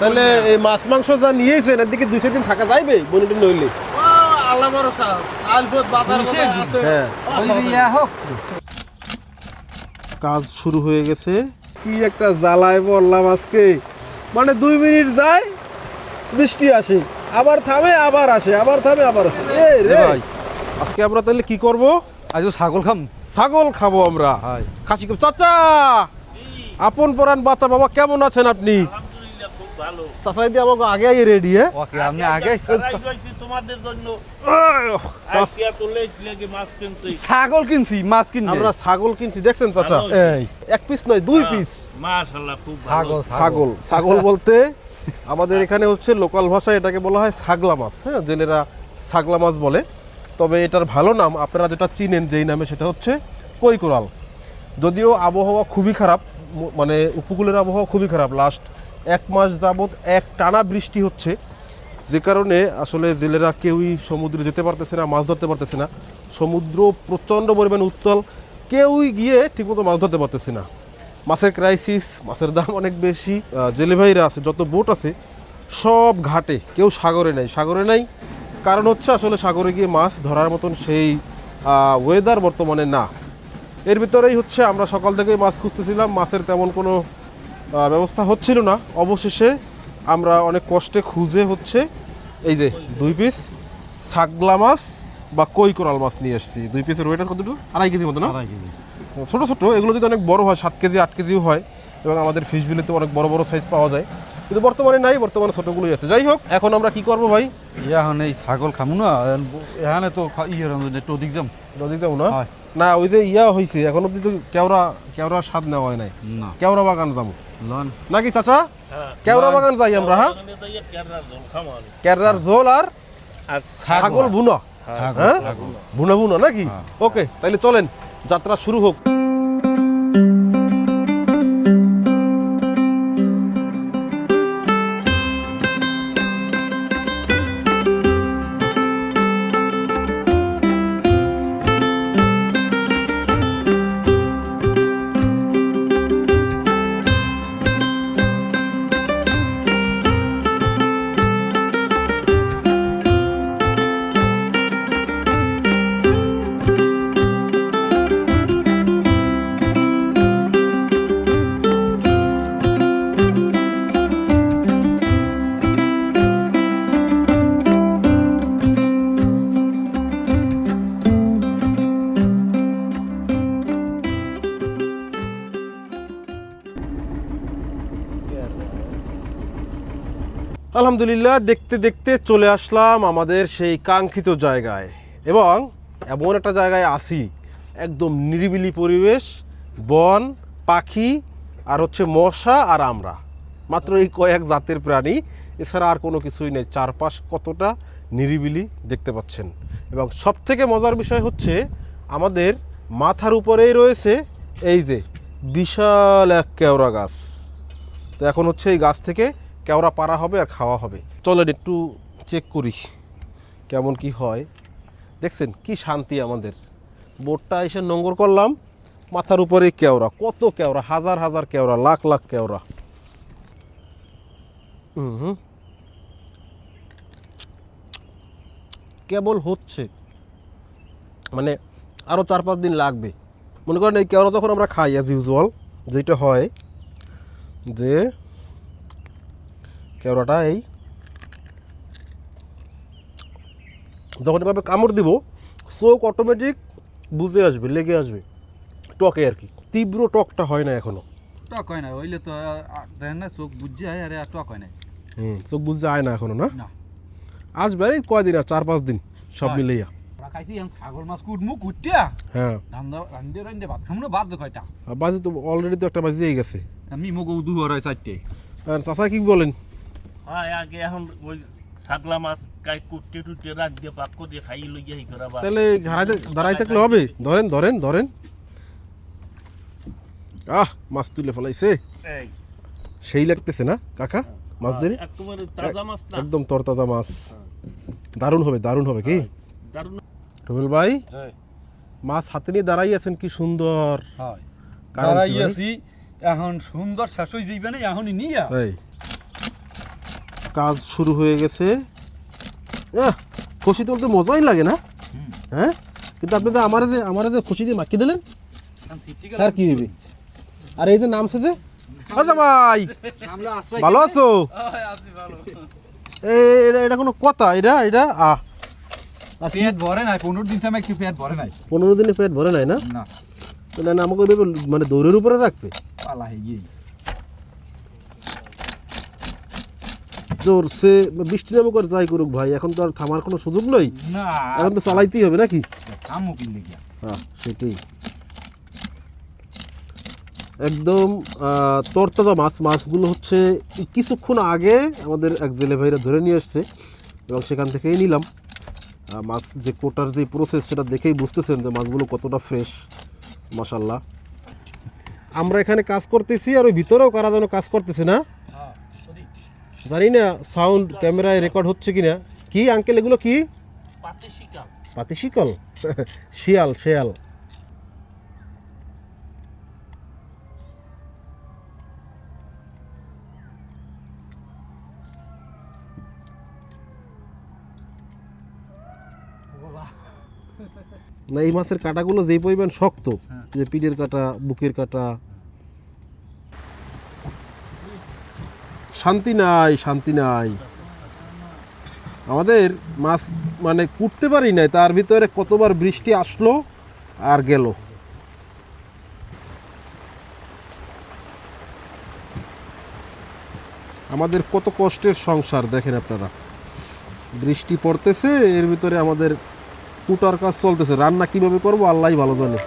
তাহলে এই মাছ মাংস যা নিয়েছেন এর দিকে দিন থাকা যাইবে বনিটি নইলে? হ্যাঁ। ইয়া কাজ শুরু হয়ে গেছে। কি একটা জ্বালায় বললাম আজকে। মানে দুই মিনিট যায় বৃষ্টি আসে আবার থামে আবার আসে আবার থামে আবার আসে। এ রে। আজকে আমরা তাহলে কি করব? আজ ছাগল খাম। ছাগল খাব আমরা। হাই খাসি খাব চাচা! আপন পরান বাচ্চা বাবা কেমন আছেন আপনি? আলহামদুলিল্লাহ খুব ভালো। চাচা দিয়ে আমাকে আগে আগে রেডি হ্যাঁ? ওকে আপনি আগে তোমাদের জন্য। ছাগল কিনছি মাছ কিনছি আমরা ছাগল কিনছি দেখছেন চাচা? এই। এক পিস নয় দুই পিস মাশাআল্লাহ খুব ভালো। ছাগল ছাগল। ছাগল বলতে আমাদের এখানে হচ্ছে লোকাল ভাষায় এটাকে বলা হয় ছাগলা মাছ হ্যাঁ? জেলেরা ছাগলা মাছ বলে। তবে এটার ভালো নাম আপনারা যেটা চিনেন যেই নামে সেটা হচ্ছে কই কোরাল যদিও আবহাওয়া খুবই খারাপ মানে উপকূলের আবহাওয়া খুবই খারাপ। লাস্ট এক মাস যাবৎ এক টানা বৃষ্টি হচ্ছে। যে কারণে আসলে জেলেরা কেউই সমুদ্রে যেতে পারতেছে না, মাছ ধরতে পারতেছে না। সমুদ্র প্রচণ্ড পরিমাণে উত্তল, কেউই গিয়ে ঠিকমতো মাছ ধরতে পারতেছে না। মাছের ক্রাইসিস মাছের দাম অনেক বেশি জেলে ভাইরা আছে, যত বোট আছে, সব ঘাটে, কেউ সাগরে নেই। সাগরে নাই, কারণ হচ্ছে আসলে সাগরে গিয়ে মাছ ধরার মতন সেই ওয়েদার বর্তমানে না। এর ভিতরেই হচ্ছে আমরা সকাল থেকেই মাছ খুঁজতেছিলাম, মাছের তেমন কোনো ব্যবস্থা হচ্ছিল না। অবশেষে আমরা অনেক কষ্টে খুঁজে হচ্ছে এই যে দুই পিস ছাগলা মাছ বা কই কোরাল মাছ নিয়ে এসেছি। দুই পিসের ওয়েট কতটুকু? আড়াই কেজি মতো না? ছোটো ছোটো এগুলো যদি অনেক বড় হয় সাত কেজি আট কেজিও হয় এবং আমাদের ফিশ বিলেতে অনেক বড় বড় সাইজ পাওয়া যায়। কিন্তু বর্তমানে নাই বর্তমানে ছোটোগুলোই আছে। যাই হোক এখন আমরা কি করব ভাই? এখন এই ছাগল খামু না এখানে তো ইয়ে ওদিক যাম নদী যাব না? না ওই যে ইয়া হয়েছে এখন অব্দি তো কেওড়া কেওড়া স্বাদ নেওয়া হয় নাই। না। কেওড়া বাগান যাব। লন। নাকি চাচা? হ্যাঁ। কেওড়া বাগান যাই আমরা হ্যাঁ। কেরার ঝোল আর ছাগল বুনো। হ্যাঁ। বুনো বুনা বুনা নাকি? হ্যাঁ। ওকে তাইলে চলেন যাত্রা শুরু হোক। আলহামদুলিল্লাহ, দেখতে দেখতে চলে আসলাম আমাদের সেই কাঙ্ক্ষিত জায়গায়। এবং এমন একটা জায়গায় আসি একদম নিরিবিলি পরিবেশ, বন, পাখি, আর হচ্ছে মশা আর আমরা। মাত্র এই কয়েক জাতের প্রাণী, এছাড়া আর কোনো কিছুই নেই। চারপাশ কতটা নিরিবিলি দেখতে পাচ্ছেন। এবং সবথেকে মজার বিষয় হচ্ছে, আমাদের মাথার উপরেই রয়েছে এই যে বিশাল এক কেওড়া গাছ। তো এখন হচ্ছে এই গাছ থেকে কেওড়া পাড়া হবে আর খাওয়া হবে। চলেন একটু চেক করি কেমন কি হয়। দেখছেন কি শান্তি আমাদের। বোটটা এসে নোংর করলাম, মাথার উপরে কেওড়া, কত কেওড়া, হাজার হাজার কেওড়া, লাখ লাখ কেওড়া। হুম। কেবল হচ্ছে। মানে আরও চার পাঁচ দিন লাগবে। মনে করেন এই কেওড়া যখন আমরা খাই অ্যাজ ইউজুয়াল যেটা হয় যে কেওড়াটা এই। যখন এভাবে কামড় দিব চোখ অটোমেটিক বুঝে আসবে লেগে আসবে। টকে আর কি। তীব্র টকটা হয় না এখনও। টক হয় না ওইলে তো দেখেন না চোখ বুঝছে হয় আর টক হয় না। হুম চোখ আয় না এখনও না? আসবে আর কয়দিন আর চার পাঁচ দিন সব কুটমু কুটিয়া। হ্যাঁ। বাজে তো অলরেডি তো একটা গেছে। আমি মগো দু চারটে। চাচা কি বলেন? হ্যাঁ আগে এখন ওই ছাগলা মাছ কাই কুটতে টুটতে রাখ দিয়ে পাক করে খাই লইয়া হি করা তাহলে ঘাড়াইতে দাঁড়াই থাকলে হবে। ধরেন ধরেন ধরেন। আহ মাছ তুলে ফেলাইছে। সেই লাগতেছে না কাকা? মাছ ধরে? একেবারে তাজা মাছ না। একদম তরতাজা মাছ। দারুণ হবে দারুণ হবে কি? রুবেল ভাই মাছ হাতে নিয়ে দাঁড়াই আছেন কি সুন্দর। হয়। কি ভাই? আছি এখন সুন্দর শেষ হয়ে যাইবে না এখনই নিয়া কাজ শুরু হয়ে গেছে। খুশি তুলতে মজাই লাগে না? হ্যাঁ? কিন্তু আপনি তো আমার যে আমার যে খুশি দিয়ে মাখিয়ে দিলেন আর কি হবে আর এই যে নামছে যে? আচ্ছা ভাই ভালো আছো? এটা এটা কোনো কথা এটা এটা? আহ। পেট ভরে পনেরো দিন পেট ভরে নাই? পনেরো দিনে পেট ভরে নাই না? তাহলে আমাকে মানে দৌড়ের উপরে রাখবে? পালা হয়ে গিয়ে। বৃষ্টি নামুক আর যাই করুক ভাই এখন তো আর থামার কোনো সুযোগ নেই। এখন তো চালাইতেই হবে নাকি? হ্যাঁ সেটাই। একদম তরতাজা মাছ মাছগুলো হচ্ছে কিছুক্ষণ আগে আমাদের এক জেলে ভাইরা ধরে নিয়ে এসছে এবং সেখান থেকেই নিলাম। মাছ যে কোটার যে প্রসেস সেটা দেখেই বুঝতেছেন যে মাছগুলো কতটা ফ্রেশ মাসাল্লাহ আমরা এখানে কাজ করতেছি আর ওই ভিতরেও কারা যেন কাজ করতেছে না? জানি না সাউন্ড ক্যামেরায় রেকর্ড হচ্ছে কিনা। কি আঙ্কেল এগুলো কি? পাতি শিকাল পাতি শিকল শিয়াল শিয়াল। না এই মাছের কাঁটাগুলো যেই পরিমাণ শক্ত যে পিঠের কাঁটা বুকের কাঁটা শান্তি নাই শান্তি নাই। আমাদের মাছ মানে কুটতে পারি নাই, তার ভিতরে কতবার বৃষ্টি আসলো আর গেল। আমাদের কত কষ্টের সংসার, দেখেন আপনারা। বৃষ্টি পড়তেছে, এর ভিতরে আমাদের কুটার কাজ চলতেছে। রান্না কীভাবে করব আল্লাহ ভালো জানে।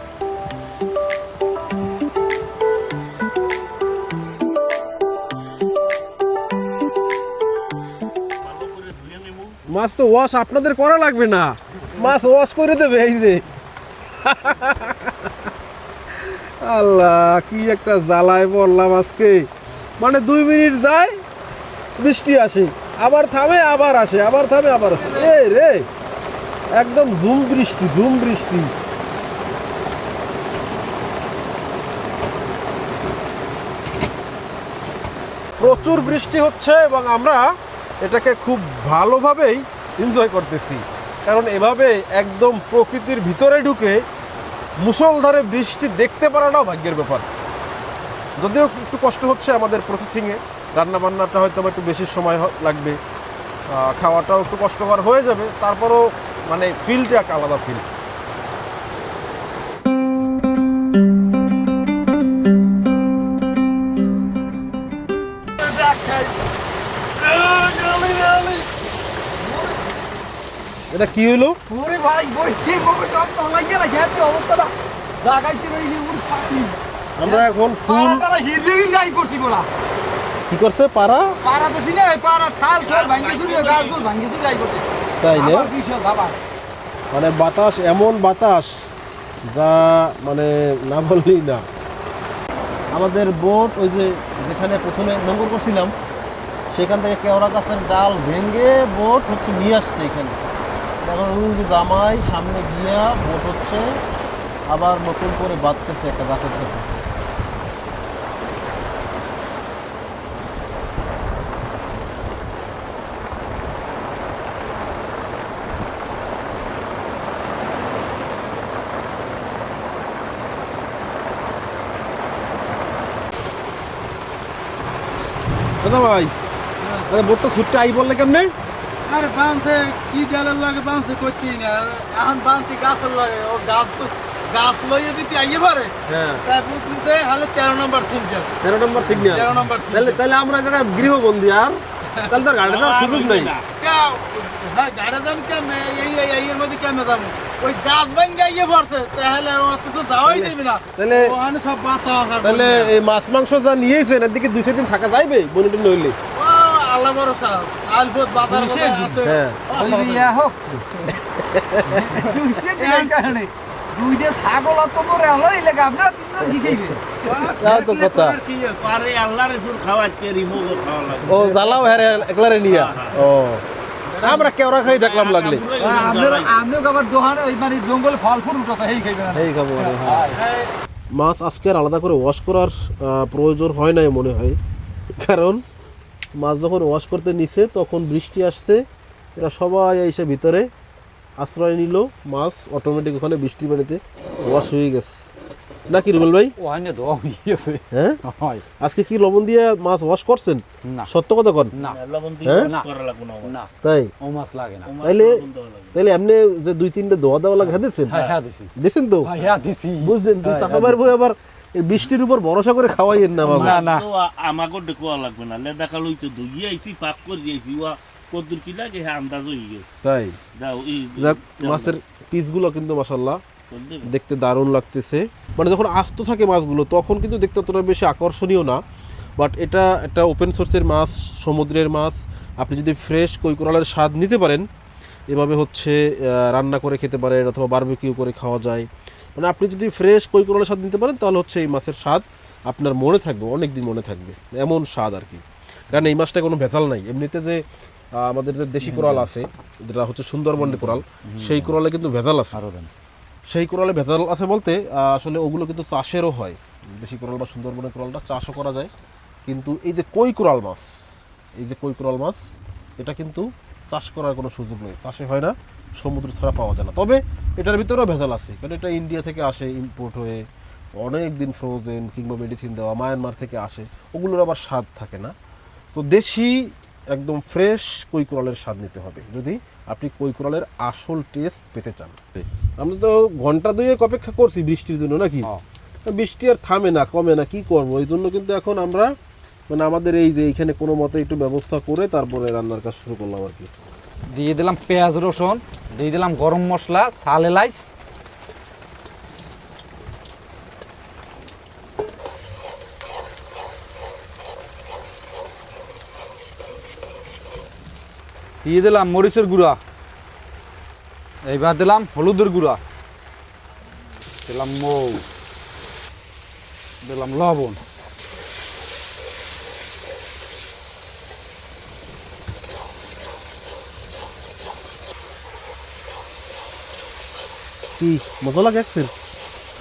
মাছ তো ওয়াশ আপনাদের করা লাগবে না। মাছ ওয়াশ করে দেবে এই যে। আল্লাহ, কি একটা জ্বালায় পড়লাম আজকে। মানে দুই মিনিট যায়, বৃষ্টি আসে। আবার থামে, আবার আসে, আবার থামে, আবার আসে। এ রে, একদম ঝুম বৃষ্টি ঝুম বৃষ্টি। প্রচুর বৃষ্টি হচ্ছে এবং আমরা এটাকে খুব ভালোভাবেই এনজয় করতেছি। কারণ এভাবে একদম প্রকৃতির ভিতরে ঢুকে মুসলধারে বৃষ্টি দেখতে পারাটাও ভাগ্যের ব্যাপার। যদিও একটু কষ্ট হচ্ছে আমাদের প্রসেসিংয়ে রান্নাবান্নাটা হয়তো একটু বেশি সময় লাগবে। খাওয়াটাও একটু কষ্টকর হয়ে যাবে। তারপরও মানে ফিলটা এক আলাদা ফিল এটা কি হলো ওরে ভাই বই কি বকো টপ তো লাগিয়ে না খেতে অবস্থাটা? লাগাইতে রইলি উড় ফাটি আমরা এখন ফুল পাড়াটা হিরলে হিরলাই করছি বলা কি করছে পারা পাড়া তো সিনে পাড়া ঠাল ঠাল ভাঙ্গে চুরি গাছগুলো ভাঙ্গে চুরি আই করতে তাই না? বাবা? মানে বাতাস এমন বাতাস যা মানে না বললেই না। আমাদের বোট ওই যে যেখানে প্রথমে নোংর করছিলাম সেখান থেকে কেওড়া গাছের ডাল ভেঙে বোট হচ্ছে নিয়ে আসছে এখানে। যে সামনে গিয়া বোট হচ্ছে, আবার নতুন করে বাঁধতেছে একটা গাছের সাথে। ভাই, দাদা বোটটা ছুটতে আই বললে কেমনে? আরে বাঁধে কি জালের লাগে বাঁধে করছি না। এখন বাঁধছি গাছের লাগে ও গাছ তো গাছ লইয়ে দিতে আইয়ে পারে হ্যাঁ। তেরো নম্বর সিনচার তেরো নম্বর সিগন্যাল? তেরো নম্বর তাহলে তাহলে আমরা এই জায়গায় গৃহবন্দী আর তাহলে তো আর গাড়ি যাওয়ার সুযোগ নেই। হ্যাঁ গাড়ি দাম কেমন? এই এই মধ্যে কেমন ওই গাছ ভাঙ্গে ইয়ে পড়ছে তাহলে অত তো যাওয়াই যাবে না। তাহলে ওখানে সব বাতাস তাহলে এই মাছ মাংস যা নিয়েছেন এদিকে দুই দিন থাকা যাইবে বনিটা নইলে আল্লাহ ভরসা। আলফত দুইশো আছে। হ্যাঁ। ওই বিয়া হোক। দিনের কারণে দুইটা ছাগল অত পরে এলাকা আপনারা তিনজন খাইবে তাও তো কথা। পারে আল্লাহ রেসুর খাওয়াচ্ছে রিমোগ খাওয়া লাগবে? ও জ্বালাও হ্যাঁ একলারে নিয়া। ও। আমরা কেওড়া খাই দেখলাম লাগলে। আপনারা আপনিও আবার দোকান ওই মানে জঙ্গলে ফল ফুল উঠছে এই খাইবেন এই খাব হ্যাঁ। মাছ আজকে আলাদা করে ওয়াশ করার আহ, প্রয়োজন হয় নাই মনে হয়। কারণ মাছ যখন ওয়াশ করতে নিছে তখন বৃষ্টি আসছে। এরা সবাই এসে ভিতরে আশ্রয় নিল। মাছ অটোমেটিক ওখানে বৃষ্টি পানিতে ওয়াশ হয়ে গেছে। নাকি রুবেল ভাই? হ্যাঁ আজকে কি লবণ দিয়ে মাছ ওয়াশ করছেন? সত্য কথা কন। না। লবণ দিয়ে হ্যাঁ? তাই? ও মাছ লাগে না। তাইলে-। তাহলে এমনি যে দুই তিনটে দোয়া দেওয়া লাগে হ্যাঁ দিচ্ছেন হ্যাঁ দিছেন তো? দিছি। বুঝছেন? আবার বৃষ্টির উপর ভরসা করে খাওয়াইয়েন না বাবা না, না। আমাকে ডেকোয়া লাগবে না। লেদা কালো তো ধুইয়ে আইছি পাক করে দিয়েছি। ওয়া কদ্দুর কি লাগে হ্যাঁ আন্দাজ হয়ে গেছে। তাই? যাক মাছের পিসগুলো কিন্তু দেবে। দেখতে দারুণ লাগতেছে। মানে যখন আস্ত থাকে মাছগুলো তখন কিন্তু দেখতে অতটা বেশি আকর্ষণীয় না। বাট এটা একটা ওপেন সোর্সের মাছ সমুদ্রের মাছ। আপনি যদি ফ্রেশ কৈকোরালের স্বাদ নিতে পারেন এভাবে হচ্ছে রান্না করে খেতে পারেন অথবা বারবিকিউ করে খাওয়া যায়। মানে আপনি যদি ফ্রেশ কৈকোরালের স্বাদ নিতে পারেন তাহলে হচ্ছে এই মাছের স্বাদ আপনার মনে থাকবে অনেক দিন মনে থাকবে। এমন স্বাদ আর কি। কারণ এই মাছটা কোনো ভেজাল নাই। এমনিতে যে আমাদের যে দেশি কোরাল আছে যেটা হচ্ছে সুন্দরবনের কোরাল সেই কোরালে কিন্তু ভেজাল আছে। সেই কোরালে ভেজাল আছে বলতে আসলে ওগুলো কিন্তু চাষেরও হয়। দেশি কোরাল বা সুন্দরবনের কোরালটা চাষও করা যায়। কিন্তু এই যে কই কোরাল মাছ এই যে কই কোরাল মাছ এটা কিন্তু চাষ করার কোনো সুযোগ নেই। চাষে হয় না। সমুদ্র ছাড়া পাওয়া যায় না। তবে এটার ভিতরেও ভেজাল আছে কারণ এটা ইন্ডিয়া থেকে আসে ইম্পোর্ট হয়ে অনেক দিন ফ্রোজেন কিংবা মেডিসিন দেওয়া মায়ানমার থেকে আসে ওগুলোর আবার স্বাদ থাকে না। তো দেশি একদম ফ্রেশ কই কোরালের স্বাদ নিতে হবে। যদি আপনি কই কোরালের আসল টেস্ট পেতে চান। আমরা তো ঘণ্টা দুয়েক অপেক্ষা করছি বৃষ্টির জন্য নাকি? হ্যাঁ। বৃষ্টি আর থামে না কমে না কি করব? এই জন্য কিন্তু এখন আমরা মানে আমাদের এই যে এইখানে কোনো মতে একটু ব্যবস্থা করে তারপরে রান্নার কাজ শুরু করলাম আর কি। দিয়ে দিলাম পেঁয়াজ রসুন, দিয়ে দিলাম গরম মশলা সাল এলাইচ। দিয়ে দিলাম মরিচের গুঁড়া। এইবার দিলাম হলুদের গুঁড়া। দিলাম মৌ। দিলাম লবণ। কি মজা লাগে একদিন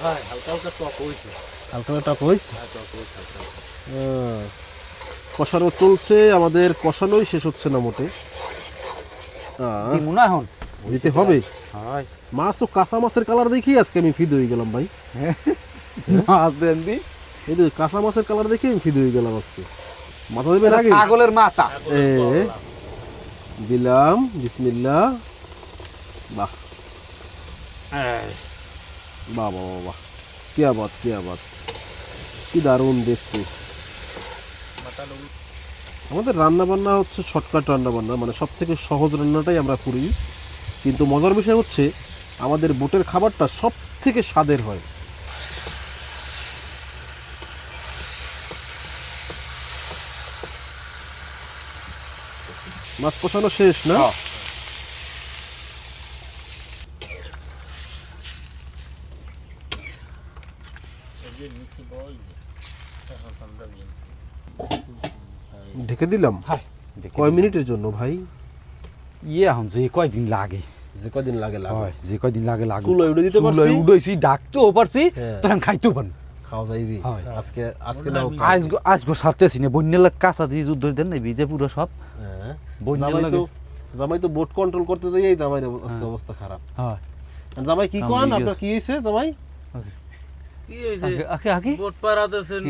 হ্যাঁ হালকা হালকা টক হয়েছে হালকা টক হয়েছে হ্যাঁ। কষানো চলছে আমাদের কষানোই শেষ হচ্ছে না মোটে। না এখন? দিতে হবে। মাছ তো কাঁচা মাছের কালার দেখি আজকে আমি ফিদ হয়ে গেলাম ভাই। মাছ দেন দি। এই যে কাঁচা মাছের কালার দেখে আমি ফিদ হয়ে গেলাম আজকে। মাথা দেবেন আগে? ছাগলের মাথা। দিলাম বিসমিল্লাহ। বাহ। বাবা বাহ। কি আবাদ কি আবাদ। কি দারুণ দেখতে। আমাদের রান্না বান্না হচ্ছে শর্টকাট রান্না বান্না মানে সব থেকে সহজ রান্নাটাই আমরা করি। কিন্তু মজার বিষয় হচ্ছে, আমাদের বোটের খাবারটা সব থেকে স্বাদের হয়। মাছ কষানো শেষ না হ্যাঁ। ঢেকে দিলাম। কয় মিনিটের জন্য ভাই? ইয়ে এখন যে কয়দিন লাগে? যে কদিন লাগে হয় যে কয়দিন লাগে লাগে চুলোয় উড়ে দিতে পারছি? চুলোয় উড়াইছি ডাকতেও পারছি হ্যাঁ। তখন খাইতেও পারি খাওয়া যাইবি। হয়। আজকে আজকে নাও আজ গো আজ গো সারতেছি না বন্যা লাগ কাঁচা দিয়ে যুদ্ধ দেন নাই বিজে পুরো সব। হ্যাঁ। জামাই তো লাগে। জামাই তো বোট কন্ট্রোল করতে যাই এই জামাই আজকে অবস্থা খারাপ। হয়। জামাই কি কোন? আপনার কি হয়েছে জামাই? কি বোট পারাতেছেন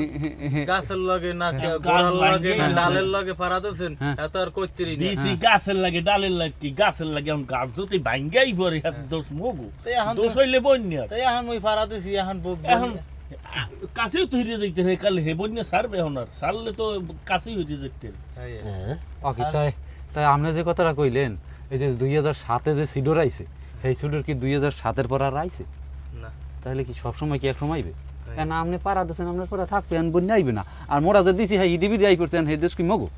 গাছের লগে না কে গাছ গোড়ার লগে না ডালের লগে পারাতেছেন হ্যাঁ। এত আর করতেরি না। দিছি গাছের লাগে ডালের লাগে কি? গাছের লাগে এখন গাছ যদি ভাঙ্গাই পরে হাত দোষ মগু। তো এখন তো- দোষ হইলে বন্যা। তাই এখন ওই পারাতেছি এখন এখন কাছেও তো হিরিয়ে দেখতে রে কালে হে বন্যা সারবে এখন আর। সারলে তো কাছেই হইতে দেখতে হ্যাঁ তাই তাই আপনি যে কথাটা কইলেন এই যে দুই হাজার সাতে যে সিডোর আইছে সেই সিডোর কি দুই হাজার সাতের পর আর আইছে? না। তাহলে কি সবসময় কি একসময় আইবে? কেন আপনি পাড়া দিচ্ছেন আপনার পরে থাকবে আর বন্যা আইবে না। আর মোরা যে দিছি হ্যাঁ ইডিবি আই করছেন সেই দেশ কি মগো?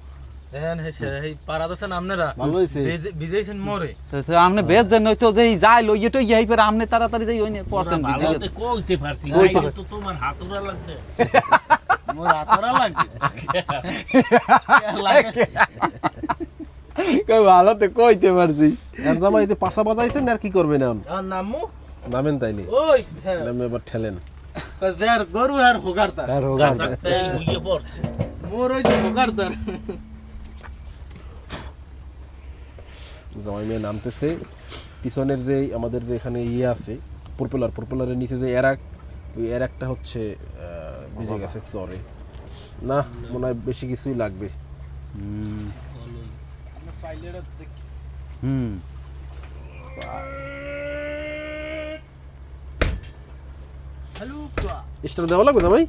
দেখেন হে সে এই পারাতেছেন আপনারা ভালো হয়েছে। ভিজে- ভিজাইছেন মরে। তা- তা আপনি বেজ যেন নয়তো যে যাই লইয়ে তো ইয়ে পারে আপনি তাড়াতাড়ি যাই ওই পড়তেন কইতে পারছি কই তো তোমার হাতুরা লাগবে। মোর আতরা লাগবে। ভালো তো কইতে পারছি। জামাই পাশা বাজাইছেন আর কি করবেন নামু। নামেন তাইলে ওই হ্যাঁ। নামে এবার ঠেলেন। যার গরু আর আর মোর ওই জামাই মেয়ে নামতেছে। পিছনের যে আমাদের যে এখানে ইয়ে আছে প্রপেলার প্রপেলারের নিচে যে এরাক ওই এরাকটা হচ্ছে আহ, ভিজে গেছে চরে না মনে হয় বেশি কিছুই লাগবে। হুম। হুম হ্যালো কুয়া স্টার দেওয়া লাগবে এই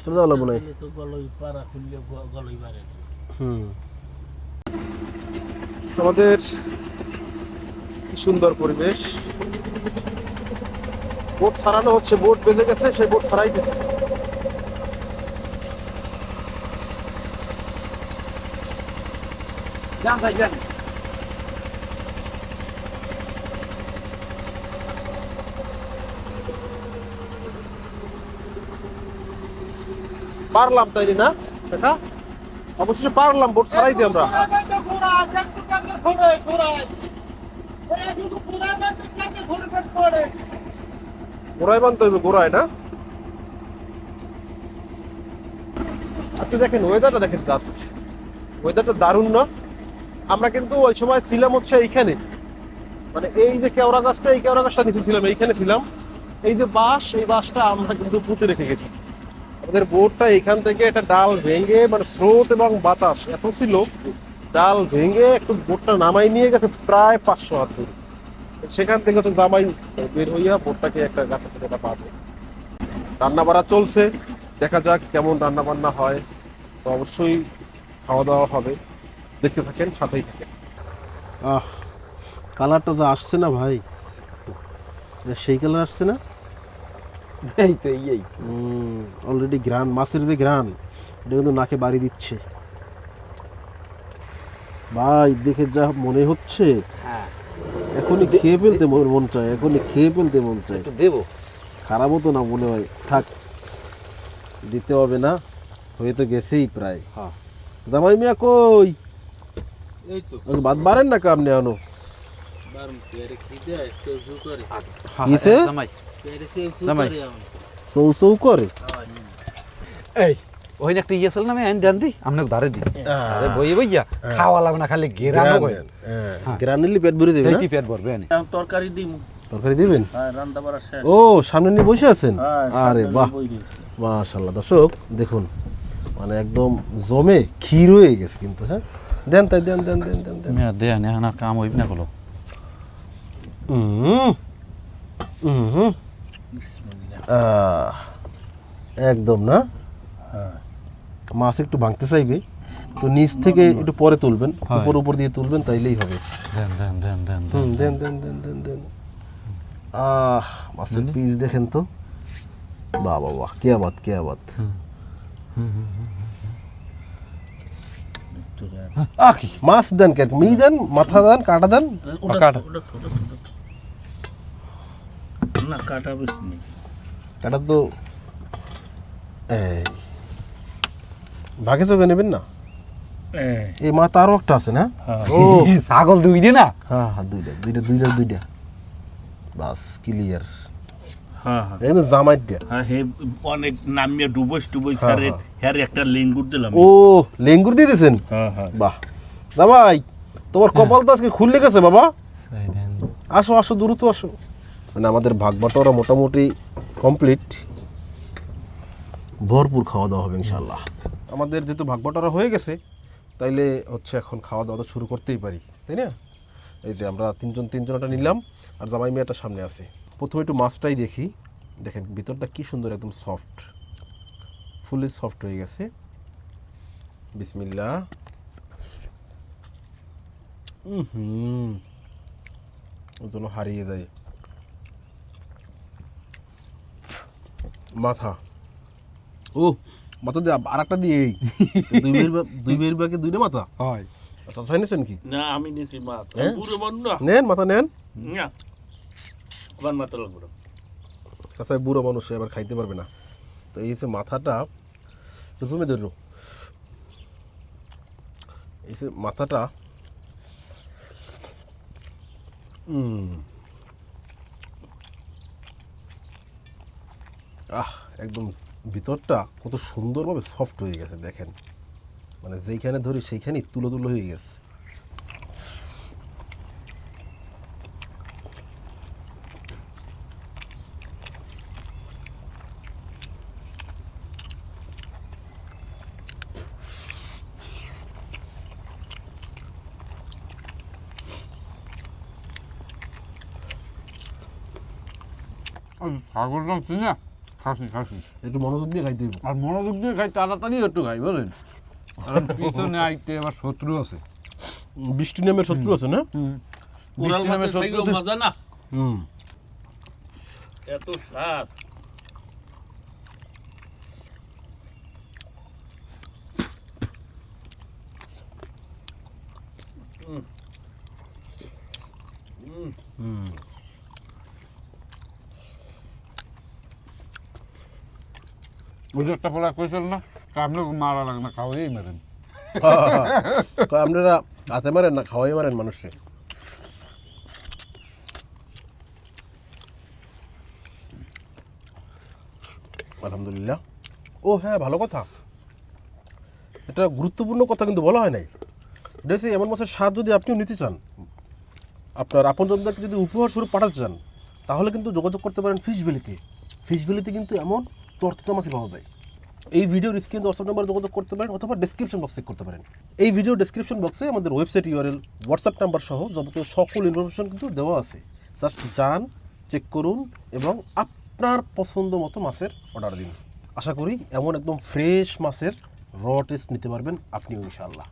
স্টার দেওয়া লাগবে না। হুম। আমাদের সুন্দর পরিবেশ। বোট সারানো হচ্ছে বোট বেঁধে গেছে সেই বোট সারাই দিচ্ছে যান ভাই যান। পারলাম তাই না? এটা অবশ্যই পারলাম বোট সারাই দিই আমরা। গোড়ায় বানতে হইবে গোড়ায় না? আজকে দেখেন ওয়েদারটা দেখেন জাস্ট ওয়েদারটা দারুণ না। আমরা কিন্তু ওই সময় ছিলাম হচ্ছে এইখানে। মানে এই যে কেওড়া গাছটা, এই কেওড়া গাছটা নিচে ছিলাম, এইখানে ছিলাম। এই যে বাঁশ, এই বাঁশটা আমরা কিন্তু পুঁতে রেখে গেছি। আমাদের বোটটা এখান থেকে একটা ডাল ভেঙে মানে স্রোত এবং বাতাস, এত ছিল, ডাল ভেঙে একটু বোটটা নামাই নিয়ে গেছে প্রায় পাঁচশো হাত দূর। সেখান থেকে হচ্ছে জামাই বের হইয়া বোটটাকে একটা গাছের থেকে একটা পাবে রান্না বাড়া চলছে, দেখা যাক কেমন রান্না বান্না হয়। তো অবশ্যই খাওয়া দাওয়া হবে। দেখতে থাকেন, সাথেই থাকেন। আহ কালারটা যা আসছে না ভাই সেই কালার আসছে না? এই তো এই অলরেডি গ্রান মাছের যে গ্রান এটা কিন্তু নাকে বাড়ি দিচ্ছে। ভাই দেখে যা মনে হচ্ছে। হ্যাঁ। এখনই খেয়ে ফেলতে মন চায় এখনই খেয়ে ফেলতে মন চায়। দেবো। খারাপও তো না মনে হয়। থাক দিতে হবে না হয়ে তো গেছেই প্রায়। হ্যাঁ। জামাই মিয়া কই? এই তো। বাদ বাড়েন না কামনে আনো কিসে? জামাই। পেরে সে জু জামাই। করে এখন সৌ সৌ করে? এই ওই একটা ইয়ে ছিল না আমি আইন দেন দি আপনাকে ধারে দি আরে বই বইয়া খাওয়া লাগবে না খালি গেরানো বই গ্রান নিলে পেট ভরে দেবে এই না? কি পেট ভরবে আনি এখন তরকারি দিই তরকারি দিবেন? হ্যাঁ রান্না বাড়া শেষ। ও সামনে নিয়ে বসে আছেন? হ্যাঁ, আরে বাহ। মাশাল্লাহ দর্শক দেখুন মানে একদম জমে ক্ষীর হয়ে গেছে কিন্তু হ্যাঁ? দেন তাই দেন দেন দেন দেন দেন। মেয়া দে আনে এখন আর কাম হইব না হলো একদম না? মাছ একটু ভাঙতে চাইবে। তো নিচ থেকে একটু পরে তুলবেন। উপর উপর দিয়ে তুলবেন তাইলেই হবে। দেন দেন দেন দেন দেন দেন দেন। দেন দেন আহ মাছের পিস দেখেন তো। বাহ বাহ বাহ কে আবাদ কে আবাদ। একটু দেন। আ কি? মাছ দেন কেন মি দেন মাথা দেন কাটা দেন। ওটা কাটা। না কাটা বেশি নেই। কাটা তো ভাগে চোখে নেবেন না? এই, এই মাথা আরও একটা আছে না? হ্যাঁ। ও। ছাগল না? হ্যাঁ হ্যাঁ দুইটা দুইটা দুইটা দুইটা। বাস ক্লিয়ার হ্যাঁ হ্যাঁ। হ্যাঁ হ্যাঁ, হ্যাঁ হ্যাঁ। তোমার কপাল তো আজকে খুললে গেছে বাবা। আসো আসো দ্রুত আসো। মানে আমাদের ভাগ বাটোয়ারা মোটামুটি কমপ্লিট ভরপুর খাওয়া দাওয়া হবে ইনশাল্লাহ আমাদের যেহেতু ভাগ বাটোয়ারা হয়ে গেছে, তাইলে হচ্ছে এখন খাওয়া দাওয়া শুরু করতেই পারি, তাই না? এই যে আমরা তিনজন, তিনজনটা নিলাম, আর জামাই মেয়েটা সামনে আছে। প্রথমে একটু মাছটাই দেখি। দেখেন, ভিতরটা কি সুন্দর একদম সফট ফুলি সফট হয়ে গেছে। বিসমিল্লা হুম। ওর জন্য হারিয়ে যায়। মাথা। ও মাথা দিয়ে আর একটা দিয়ে এই। দুই বের দুই বের বাকে দুইটা মাথা? হয়। আচ্ছা চাইনিছেন কি? না আমি নিছি মাছ হ্যাঁ? পুরো বন্ধ। নেন মাথা নেন। না। আবার মাথা লাগবে না। বুড়ো মানুষ সে আবার খাইতে পারবে না। তো এই যে মাথাটা জমে ধরো। এই যে মাথাটা উম। আহ একদম ভিতরটা কত সুন্দরভাবে সফট হয়ে গেছে দেখেন। মানে যেইখানে ধরি সেইখানেই তুলো তুলো হয়ে গেছে। 아니, 다 খাসি খাসি একটু মনোযোগ দিয়ে খাইতে হইব। আর মনোযোগ দিয়ে খাই তাড়াতাড়ি একটু খাই বলেন কারণ পিছনে আইতে আবার শত্রু আছে। বৃষ্টি নামের শত্রু আছে না? কোরাল বৃষ্টি নামে মাছের শত্রু মজা না? হুম। এত স্বাদ। ওই যে আলহামদুলিল্লাহ। ও হ্যাঁ ভালো কথা। এটা গুরুত্বপূর্ণ কথা কিন্তু বলা হয় নাই। হচ্ছে এমন মাছের স্বাদ যদি আপনিও নিতে চান, আপনার আপনজনদেরকে যদি উপহার স্বরূপ পাঠাতে চান, তাহলে কিন্তু যোগাযোগ করতে পারেন ফিশ ভ্যালিতে ফিশ ভ্যালিতে কিন্তু এমন তর্তিত মাছই পাওয়া যায়। এই ভিডিওর স্ক্রিন দর্শক নাম্বার যোগাযোগ করতে পারেন অথবা ডেসক্রিপশন বক্সে করতে পারেন। এই ভিডিও ডেসক্রিপশন বক্সে আমাদের ওয়েবসাইট ইউআরএল হোয়াটসঅ্যাপ নাম্বার সহ যাবতীয় সকল ইনফরমেশন কিন্তু দেওয়া আছে। জাস্ট যান চেক করুন এবং আপনার পছন্দ মতো মাছের অর্ডার দিন। আশা করি এমন একদম ফ্রেশ মাছের র টেস্ট নিতে পারবেন আপনিও ইনশাআল্লাহ।